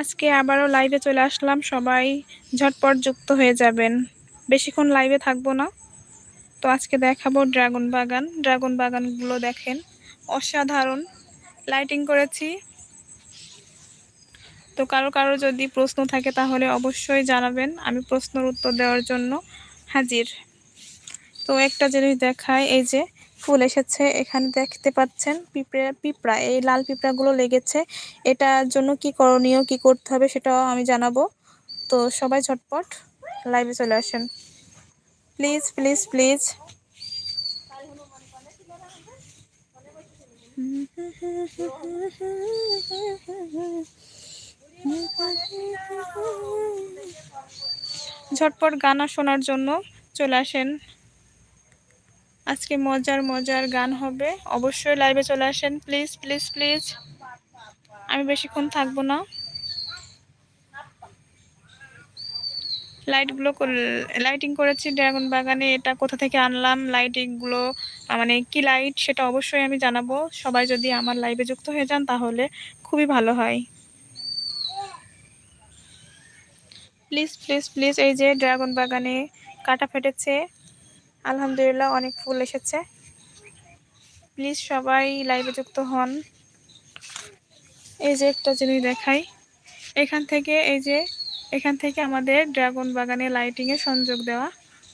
আজকে আবারও লাইভে চলে আসলাম। সবাই ঝটপট যুক্ত হয়ে যাবেন। বেশিক্ষণ লাইভে থাকব না। তো আজকে দেখাবো ড্রাগন বাগান। ড্রাগন বাগানগুলো দেখেন, অসাধারণ। লাইটিং করেছি। তো কারও কারও যদি প্রশ্ন থাকে তাহলে অবশ্যই জানাবেন। আমি প্রশ্নের উত্তর দেওয়ার জন্য হাজির। তো একটা জিনিস দেখায় এই যে ফুল এসেছে, এখানে দেখতে পাচ্ছেন পিঁপড়ে, পিঁপড়া, এই লাল পিঁপড়াগুলো লেগেছে। এটার জন্য কি করণীয়, কি করতে হবে সেটাও আমি জানাব। তো সবাই ঝটপট লাইভে চলে আসেন। প্লিজ প্লিজ প্লিজ ঝটপট গানা শোনার জন্য চলে আসেন। আজকে মজার মজার গান হবে। অবশ্যই লাইভে চলে আসেন। প্লিজ প্লিজ প্লিজ আমি বেশিক্ষণ থাকব না। লাইটগুলো লাইটিং করেছি ড্রাগন বাগানে। এটা কোথা থেকে আনলাম? লাইটিংগুলো মানে কি লাইট সেটা অবশ্যই আমি জানাব। সবাই যদি আমার লাইভে যুক্ত হয়ে যান, তাহলে খুবই ভালো হয়। প্লিজ প্লিজ প্লিজ এই যে ড্রাগন বাগানে কাটা ফেটেছে। আলহামদুলিল্লাহ, অনেক ফুল এসেছে। প্লিজ সবাই লাইভে যুক্ত হন। এই যে একটা জিনিস দেখাই। এখান থেকে, এই যে, এখান থেকে আমাদের ড্রাগন বাগানে লাইটিংয়ে সংযোগ দেওয়া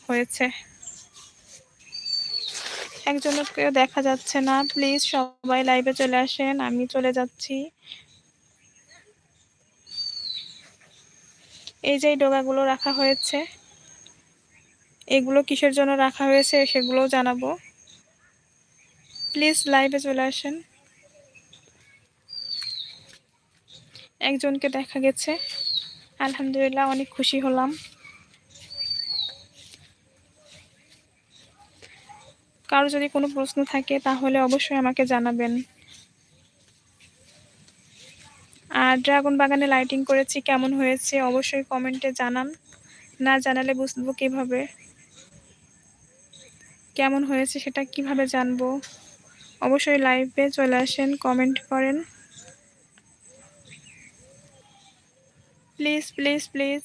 হয়েছে। একজনকেও দেখা যাচ্ছে না। প্লিজ সবাই লাইভে চলে আসেন, আমি চলে যাচ্ছি। এই যে ডোগাগুলো রাখা হয়েছে। এগুলো কিসের জন্য রাখা হয়েছে সেগুলোও জানাব। প্লিজ লাইভে চলে আসেন। একজনকে দেখা গেছে। আলহামদুলিল্লাহ অনেক খুশি হলাম। কারও যদি কোনো প্রশ্ন থাকে তাহলে অবশ্যই আমাকে জানাবেন। আর ড্রাগন বাগানে লাইটিং করেছি, কেমন হয়েছে অবশ্যই কমেন্টে জানান। না জানালে বুঝব কীভাবে। কেমন হয়েছে সেটা কীভাবে জানব? অবশ্যই লাইভে চলে আসেন কমেন্ট করেন। প্লিজ প্লিজ প্লিজ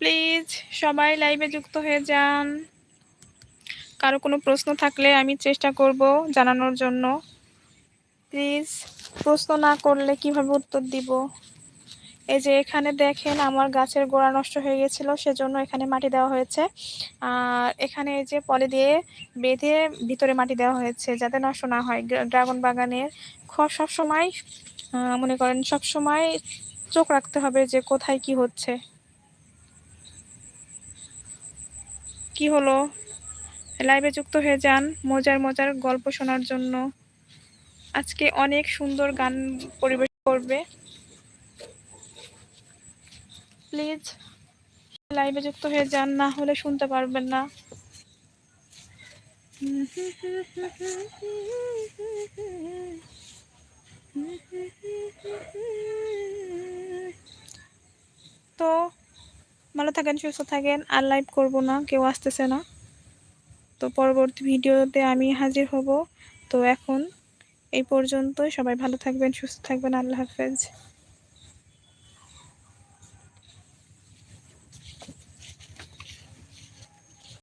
প্লিজ সবাই লাইভে যুক্ত হয়ে যান। কারও কোনো প্রশ্ন থাকলে আমি চেষ্টা করব জানানোর জন্য। প্লিজ, প্রশ্ন না করলে কীভাবে উত্তর দিব? এই যে এখানে দেখেন আমার গাছের গোড়া নষ্ট হয়ে গেছিল, সেজন্য এখানে মাটি দেওয়া হয়েছে। আর এখানে এই যে পলি দিয়ে বেঁধে ভিতরে মাটি দেওয়া হয়েছে, যাতে নষ্ট না হয়। ড্রাগন বাগানের সব সময় মনে করেন সব সময় চোখ রাখতে হবে যে কোথায় কি হচ্ছে। কি হলো? লাইভে যুক্ত হয়ে যান মজার মজার গল্প শোনার জন্য। আজকে অনেক সুন্দর গান পরিবেশ করবে। প্লিজ লাইভে যুক্ত হয়ে যান, না হলে শুনতে পারবেন না। তো, ভালো থাকেন, সুস্থ থাকেন, আর লাইভ করব না, কেউ আসতেছে না। তো পরবর্তী ভিডিওতে আমি হাজির হব। তো এখন এই পর্যন্তই। সবাই ভালো থাকবেন, সুস্থ থাকবেন। আল্লাহ হাফেজ।